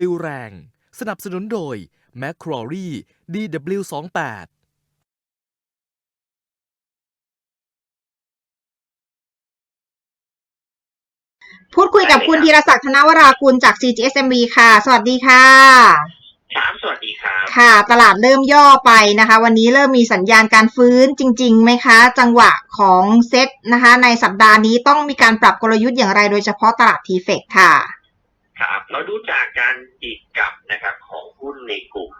ติวแรง สนับสนุนโดย m c q u a r e DW28 พูดคุยกับคุณธีรศักดิ์ธนวรากุลจาก CGSMB ค่ะ สวัสดีค่ะ ครับสวัสดีครับ ค่ะ ตลาดเริ่มย่อไปนะคะ วันนี้เริ่มมีสัญญาณการฟื้นจริงๆไหมคะ จังหวะของเซ็ตนะคะ ในสัปดาห์นี้ต้องมีการปรับกลยุทธ์อย่างไรโดยเฉพาะตลาดทีเฟกค่ะ ครับเราดูจากการดีดกลับนะครับของหุ้นในกลุ่ม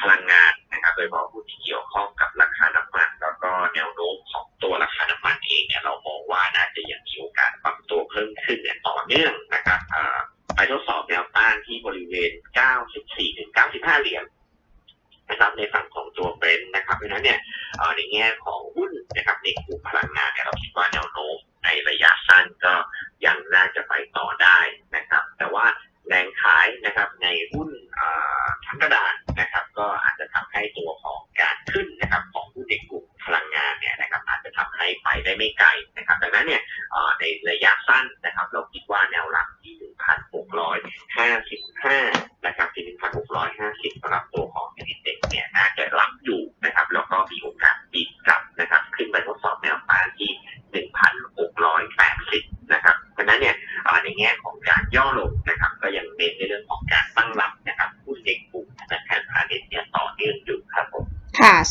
พลังงานนะครับโดยเฉพาะหุ้นที่เกี่ยวข้องกับราคาน้ำมัน แล้วก็แนวโน้มของตัวราคาน้ำมันเองเนี่ยเรามองว่าน่าจะยังมีโอกาสปรับตัวเพิ่มขึ้นอย่างต่อเนื่องนะครับไปทดสอบแนวต้านที่บริเวณ 94 ถึง 95 เหรียญนะครับในฝั่งของตัวเบรนท์นะครับเพราะฉะนั้นเนี่ยในแง่ของ อาจจะทำให้ตัวของการขึ้นนะครับของหุ้นในกลุ่มพลังงานเนี่ยนะครับอาจจะทำให้ไปได้ไม่ไกลนะครับดังนั้นเนี่ยในระยะสั้นนะครับเราคิดว่าแนวรับที่ 1,655 นะครับที่ 1,650สำหรับตัวของเซ็นเนี่ยน่าจะรับอยู่นะครับแล้วก็มีโอกาสดีดกลับนะครับขึ้นไปทดสอบแนวต้านที่ 1,680 นะครับเพราะฉะนั้นเนี่ยในแง่ของการย่อลงนะครับก็ยังเน้นในเรื่อง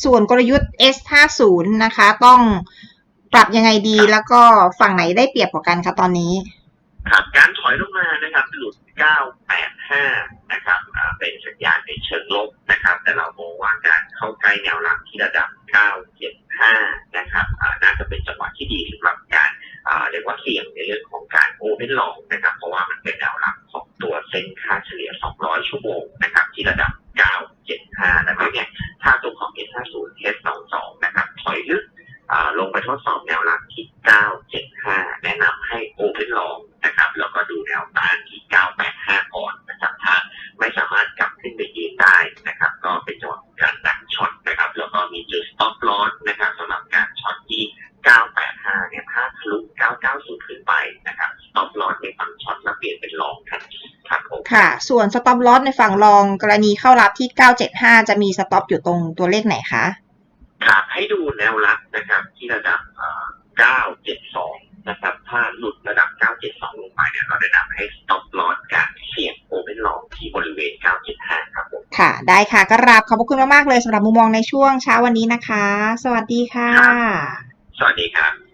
ส่วนกลยุทธ์ S50 นะคะ ต้องปรับยังไงดีแล้วก็ฝั่งไหนได้เปรียบกว่ากันคะตอนนี้ ครับการถอยลงมานะครับหลุด 985 นะครับเป็นสัญญาณในเชิงลบนะครับ แต่เรามองว่าการเข้าใกล้แนวรับที่ระดับ 975 นะครับน่าจะเป็นจังหวะที่ดีสำหรับการเรียกว่าเสี่ยงในเรื่องของการโอเ n นลองนะครับ เพราะว่ามันเป็นแนวรับของตัวเซ็นค่าเฉลี่ย 200 ชั่วโมงนะครับ ที่ระดับ 975 แล้วก็เนี่ยถ้า ของ S50 S22 นะครับถอยลึกลงไปทดสอบแนวรับที่ 9 ครับผมค่ะ ส่วน stop loss ในฝั่งรองกรณีเข้ารับที่ 975 จะมี stop อยู่ตรงตัวเลขไหนคะครับให้ดูแนวรับนะครับ ที่ระดับเอ่อ972 นะครับ ถ้าหลุดระดับ 972 ลงไปเนี่ยเราแนะนำให้ stop loss การเสี่ยงโอเ n นลองที่บริเวณ 975 ครับผมค่ะ ได้ค่ะกราบขอบพระคุณมากๆเลยสำหรับมุมมองในช่วงเช้าวันนี้นะคะ สวัสดีค่ะ สวัสดีครับ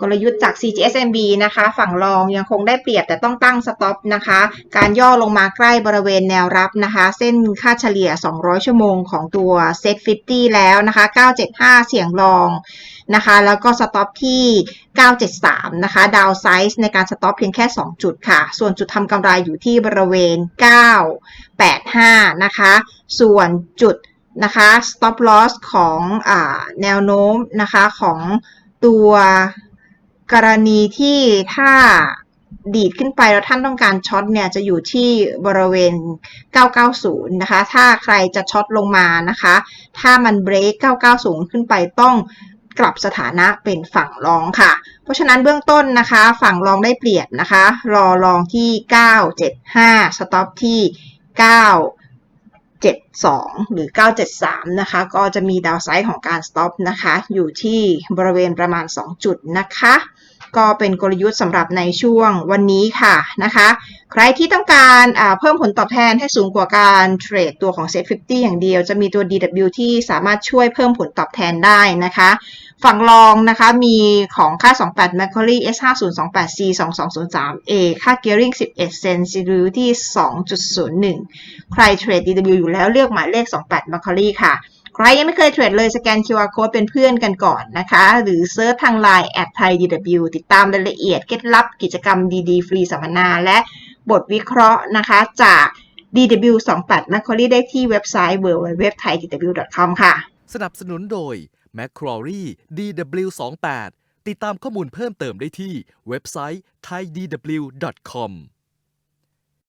กลยุทธ์จาก CGSMB นะคะ ฝั่งรองยังคงได้เปรียบแต่ต้องตั้งสต็อปนะคะ การย่อลงมาใกล้บริเวณแนวรับนะคะ เส้นค่าเฉลี่ย 200 ชั่วโมงของตัว Set 50 แล้วนะคะ 975 เสียงรองนะคะ แล้วก็สต็อปที่ 973 นะคะ ดาวไซส์ในการสต็อปเพียงแค่ 2 จุดค่ะ ส่วนจุดทำกำไรอยู่ที่บริเวณ 985 นะคะ ส่วนจุดนะคะ stop loss ของอแนวโน้มนะคะของตัว กรณีที่ถ้าดีดขึ้นไปแล้วท่านต้องการช็อตเนี่ยจะอยู่ที่บริเวณ 990 นะคะ ถ้าใครจะช็อตลงมานะคะ ถ้ามันเบรก 990 ขึ้นไปต้องกลับสถานะเป็นฝั่งรองค่ะ เพราะฉะนั้นเบื้องต้นนะคะ ฝั่งรองได้เปรียบนะคะ รอรองที่ 975 สต็อปที่ 9 72 หรือ 973 นะคะ ก็จะมีดาวไซด์ของการสต็อปนะคะ อยู่ที่บริเวณประมาณ 2 จุดนะคะ ก็เป็นกลยุทธ์สำหรับในช่วงวันนี้ค่ะนะคะ ใครที่ต้องการเพิ่มผลตอบแทนให้สูงกว่าการเทรดตัวของ Set 50 อย่างเดียว จะมีตัว DW ที่สามารถช่วยเพิ่มผลตอบแทนได้นะคะ ฝั่งรองนะคะมีของค่า 28 Macquarie S50 28C 2203A ค่า Gearing 11เซนซิลิที่2.01 ใครเทรด DW อยู่แล้วเลือกหมายเลข 28 Macquarie ค่ะ ใครยังไม่เคยเทรดเลยสแกน QR code เป็นเพื่อนกันก่อนนะคะ หรือเซิร์ชทาง Line แอดไทย DW ติดตามรายละเอียดเคล็ดลับกิจกรรมดีๆ ฟรีสัมมนา และบทวิเคราะห์นะคะจาก DW28 Macquarie ได้ที่เว็บไซต์ www.thaidw.com ค่ะ สนับสนุนโดย m c q u a r e DW28 ติดตามข้อมูลเพิ่มเติมได้ที่เว็บไซต์ thaidw.com